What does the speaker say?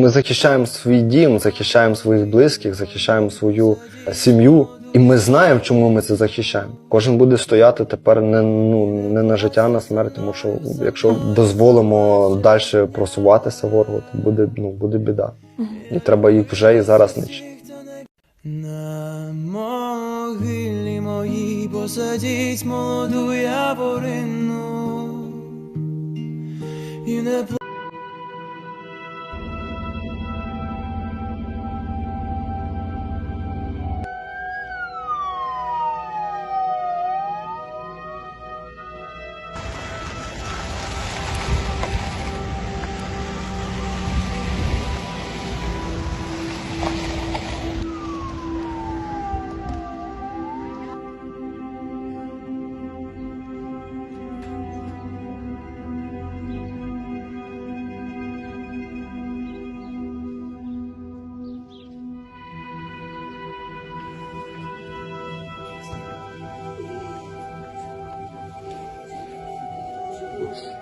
Ми захищаємо свій дім, захищаємо своїх близьких, захищаємо свою сім'ю. І ми знаємо, чому ми це захищаємо. Кожен буде стояти тепер не, ну, не на життя, а на смерть, тому що якщо дозволимо далі просуватися ворогу, то буде, ну, буде біда. І треба їх вже і зараз нищити. На могилі моїй посадіть молоду яворину Jesus.